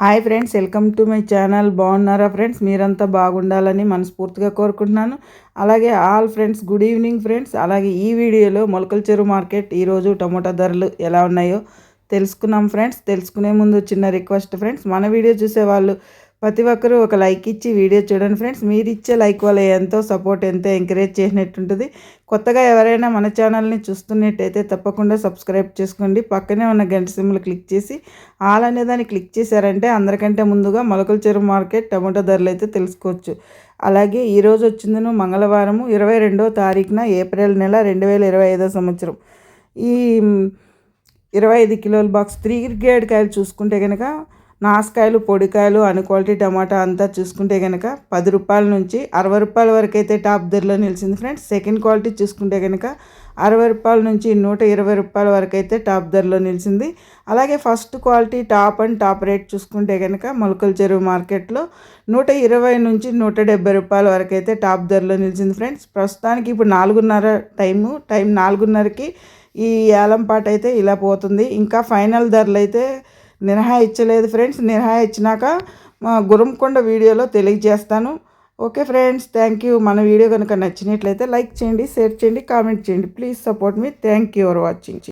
Hi friends welcome to my channel. బాగున్నారా friends? మీరంతా బాగుండాలని మనస్ఫూర్తిగా కోరుకుంటున్నాను. అలాగే all friends good evening friends. అలాగే ఈ వీడియోలో మొలకల చెరువు మార్కెట్ ఈరోజు టమోటా ధరలు ఎలా ఉన్నాయో తెలుసుకున్నాం ఫ్రెండ్స్. తెలుసుకునే ముందు చిన్న రిక్వెస్ట్ ఫ్రెండ్స్. మన వీడియో చూసే వాళ్ళు ప్రతి ఒక్కరూ ఒక లైక్ ఇచ్చి వీడియో చూడండి ఫ్రెండ్స్. మీరు ఇచ్చే లైక్ వల్ల ఎంతో సపోర్ట్ ఎంతో ఎంకరేజ్ చేసినట్టుంటుంది. కొత్తగా ఎవరైనా మన ఛానల్ని చూస్తున్నట్టయితే తప్పకుండా సబ్స్క్రైబ్ చేసుకోండి. పక్కనే ఉన్న గంట సిమ్లు క్లిక్ చేసి ఆల్ అనే దాన్ని క్లిక్ చేశారంటే అందరికంటే ముందుగా మొలకల చెరువు మార్కెట్ టమాటో ధరలు అయితే తెలుసుకోవచ్చు. అలాగే ఈరోజు వచ్చిందను మంగళవారము ఇరవై రెండో తారీఖున ఏప్రిల్ నెల రెండు వేల ఇరవై ఐదో సంవత్సరం. ఈ ఇరవై ఐదు కిలోల బాక్స్ త్రీ గ్రేడ్ కాయలు చూసుకుంటే కనుక నాసుకాయలు పొడికాయలు అను క్వాలిటీ టమాటా అంతా చూసుకుంటే కనుక పది రూపాయల నుంచి అరవై రూపాయల వరకు అయితే టాప్ ధరలో నిలిచింది ఫ్రెండ్స్. సెకండ్ క్వాలిటీ చూసుకుంటే కనుక అరవై రూపాయల నుంచి నూట ఇరవై రూపాయల వరకు అయితే టాప్ ధరలో నిలిచింది. అలాగే first quality top and top rate చూసుకుంటే కనుక మొలకల చెరువు మార్కెట్లో నూట ఇరవై నుంచి నూట డెబ్బై రూపాయల వరకు అయితే టాప్ ధరలో నిలిచింది ఫ్రెండ్స్. ప్రస్తుతానికి ఇప్పుడు నాలుగున్నర టైము టైం నాలుగున్నరకి ఈ ఏలంపాట అయితే ఇలా పోతుంది. ఇంకా ఫైనల్ ధరలు అయితే నిర్ణయించలేదు ఫ్రెండ్స్. నిర్ణయించినాక గురంకొండ వీడియోలో తెలియజేస్తాను. Okay friends thank you. మన వీడియో కనుక నచ్చినట్లయితే లైక్ చేయండి షేర్ చేయండి కామెంట్ చేయండి. Please support me. Thank you for watching.